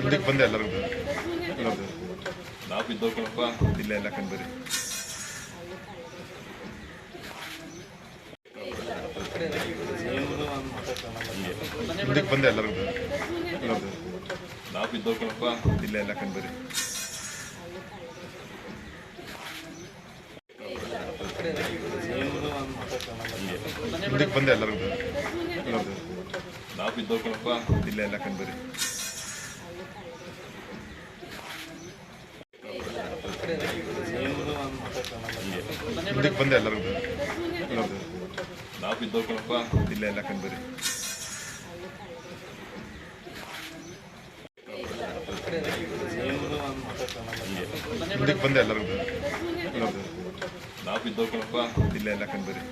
ಇದಕ್ಕೆ ಬಂದೆ ಎಲ್ಲರಿಗೂ. ನಾವು ಬಿದ್ದೋಗ್ಕೊಳಪ್ಪ ಇಲ್ಲ ಎಲ್ಲ ಕಂಡ್ರಿ ಇದಕ್ಕೆ ಬಂದೆ ಎಲ್ಲರಿಗೂ. ನಾವು ಬಿದ್ದೋಗ್ಕೊಳಪ್ಪ ಇಲ್ಲ ಎಲ್ಲ ಕಂಡ್ರಿ ಇದಕ್ಕೆ ಬಂದೆ ಎಲ್ಲರಿಗೂ. ನಾವು ಬಿದ್ದೋಕಣಪ್ಪ ಇಲ್ಲ ಎಲ್ಲ ಕಂಡ್ಬರಿ. ಮುಂದಕ್ಕೆ ಬಂದೆ ಎಲ್ಲರಿಗೂ ನಾವು ಬಿದ್ದೋಕಣಪ್ಪ ಇಲ್ಲ ಎಲ್ಲ ಕಂಡ್ಬರಿ. ಮುಂದಕ್ಕೆ ಬಂದೆ ಎಲ್ಲರಿಗೂ ನಾವು ಬಿದ್ದೋಕಣಪ್ಪ ಇಲ್ಲ ಎಲ್ಲ ಕಂಡ್ಬರಿ.